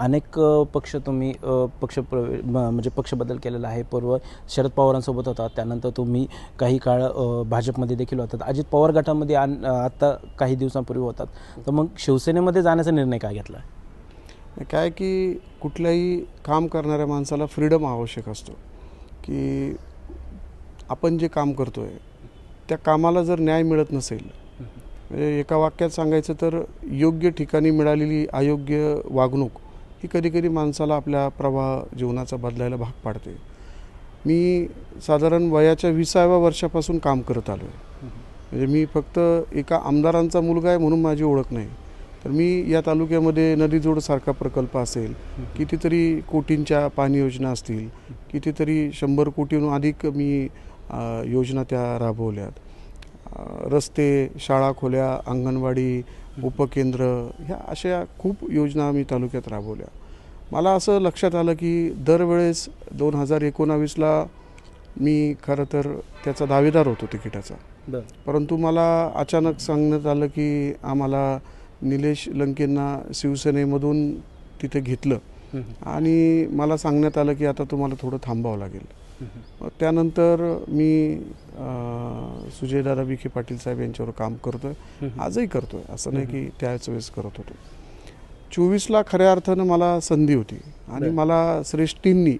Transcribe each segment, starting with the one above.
अनेक पक्ष तुम्ही पक्ष प्रवे म्हणजे पक्ष बदल केलेला आहे. पूर्व शरद पवारांसोबत होता त्यानंतर तुम्ही काही काळ भाजपमध्ये देखील होतात. अजित पवार गटामध्ये आन- आत्ता काही दिवसांपूर्वी होतात. तर मग शिवसेनेमध्ये जाण्याचा निर्णय काय घेतला? काय की कुठल्याही काम करणाऱ्या माणसाला फ्रीडम आवश्यक असतो. की आपण जे काम करतो आहे त्या कामाला जर न्याय मिळत नसेल म्हणजे एका वाक्यात सांगायचं तर योग्य ठिकाणी मिळालेली अयोग्य वागणूक ही कधीकधी माणसाला आपल्या प्रवाह जीवनाचा बदलायला भाग पाडते. मी साधारण वयाच्या विसाव्या वर्षापासून काम करत आलो आहे. म्हणजे मी फक्त एका आमदारांचा मुलगा आहे म्हणून माझी ओळख नाही. तर मी या तालुक्यामध्ये नदीजोडसारखा प्रकल्प असेल कितीतरी कोटींच्या पाणी योजना असतील कितीतरी शंभर कोटीहून अधिक मी योजना त्या राबवल्यात. रस्ते शाळा खोल्या अंगणवाडी उपकेंद्र ह्या अशा खूप योजना आम्ही तालुक्यात राबवल्या. मला असं लक्षात आलं की दरवेळेस दोन हजार एकोणावीसला मी खरं तर त्याचा दावेदार होतो तिकिटाचा. परंतु मला अचानक सांगण्यात आलं की आम्हाला निलेश लंकेंना शिवसेनेमधून तिथे घेतलं. आणि मला सांगण्यात आलं की आता तुम्हाला थोडं थांबावं लागेल. त्यानंतर मी सुजयदादा विखे पाटील साहेब यांच्यावर काम करतोय आजही करतोय. असं नाही की त्याच वेळेस करत होतो. चोवीसला खऱ्या अर्थानं मला संधी होती आणि. मला श्रेष्ठींनी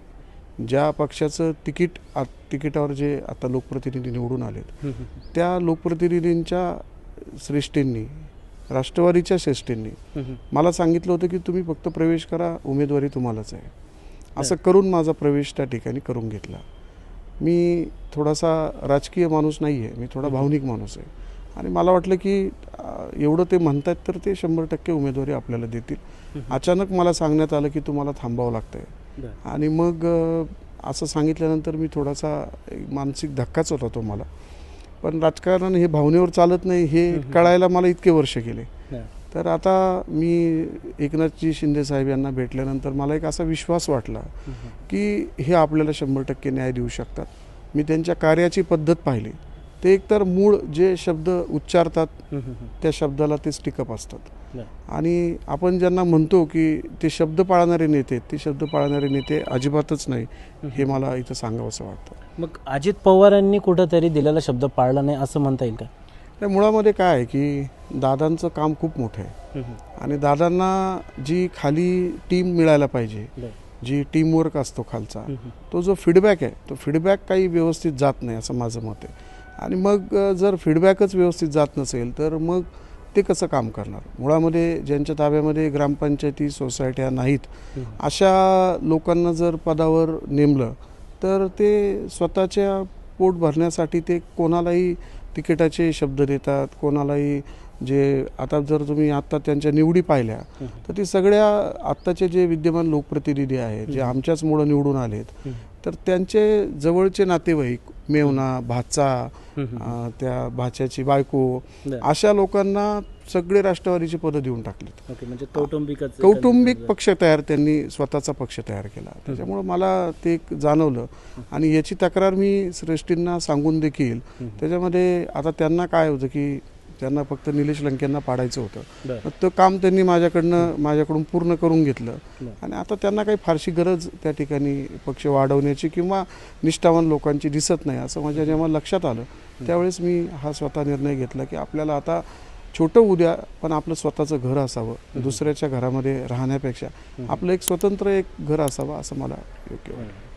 ज्या पक्षाचं तिकीट आ- तिकिटावर जे आता लोकप्रतिनिधी निवडून आलेत त्या लोकप्रतिनिधींच्या श्रेष्ठींनी राष्ट्रवादीच्या श्रेष्ठींनी मला सांगितलं होतं की तुम्ही फक्त प्रवेश करा उमेदवारी तुम्हालाच आहे. असं करून माझा प्रवेश त्या ठिकाणी करून घेतला. मी थोडासा राजकीय माणूस नाही आहे मी थोडा भावनिक माणूस आहे. आणि मला वाटलं की एवढं ते म्हणतात तर ते शंभर टक्के उमेदवारी आपल्याला देतील. अचानक मला सांगण्यात आलं की तुम्हाला थांबावं लागतंय. आणि मग असं सांगितल्यानंतर मी थोडासा मानसिक धक्काच होता तो मला. पण राजकारण हे भावनेवर चालत नाही हे कळायला मला इतके वर्ष गेले. तर आता मी एकनाथजी शिंदे साहेब यांना भेटल्यानंतर मला एक असा विश्वास वाटला की हे आपल्याला शंभर टक्के न्याय देऊ शकतात. मी त्यांच्या कार्याची पद्धत पाहिली. ते एकतर मूळ जे शब्द उच्चारतात त्या शब्दाला ते स्टिकअप असतात. आणि आपण ज्यांना म्हणतो की ते शब्द पाळणारे नेते ते शब्द पाळणारे नेते अजिबातच नाही हे मला इथं सांगावंसं वाटतं. मग अजित पवारांनी कुठंतरी दिलेला शब्द पाळला नाही असं म्हणता येईल का? त्या मुळामध्ये काय आहे की दादांचं काम खूप मोठं आहे. आणि दादांना जी खाली टीम मिळायला पाहिजे जी टीमवर्क असतो खालचा तो जो फीडबॅक आहे तो फीडबॅक काही व्यवस्थित जात नाही असं माझं मत आहे. आणि मग जर फीडबॅकच व्यवस्थित जात नसेल तर मग ते कसं काम करणार? मुळामध्ये ज्यांच्या ताब्यामध्ये ग्रामपंचायती सोसायट्या नाहीत अशा लोकांना जर पदावर नेमलं तर ते स्वतःच्या पोट भरण्यासाठी ते कोणालाही तिकिटाचे शब्द देतात कोणालाही जे आता जर तुम्ही आत्ता त्यांच्या निवडी पाहिल्या तर ती सगळ्या आत्ताचे जे विद्यमान लोकप्रतिनिधी आहेत जे आमच्याच मुळं निवडून आलेत तर त्यांचे जवळचे नातेवाईक मेवना भाचा त्या भाच्याची बायको. अशा लोकांना सगळे राष्ट्रवादीचे पदं देऊन टाकलेत. ओके म्हणजे कौटुंबिकच कौटुंबिक पक्ष तयार त्यांनी स्वतःचा पक्ष तयार केला. त्याच्यामुळं मला ते एक जाणवलं. आणि याची तक्रार मी श्रेष्ठींना सांगून देखील त्याच्यामध्ये आता त्यांना काय होतं की त्यांना फक्त निलेश लंकेंना पाडायचं होतं. मग ते काम त्यांनी माझ्याकडनं माझ्याकडून पूर्ण करून घेतलं. आणि आता त्यांना काही फारशी गरज त्या ठिकाणी पक्ष वाढवण्याची किंवा निष्ठावान लोकांची दिसत नाही असं माझ्या जेव्हा लक्षात आलं त्यावेळेस मी हा स्वतः निर्णय घेतला की आपल्याला आता छोटं उद्या पण आपलं स्वतःचं घर असावं दुसऱ्याच्या घरामध्ये राहण्यापेक्षा. आपलं एक स्वतंत्र एक घर असावं असं मला योग्य वाटतं.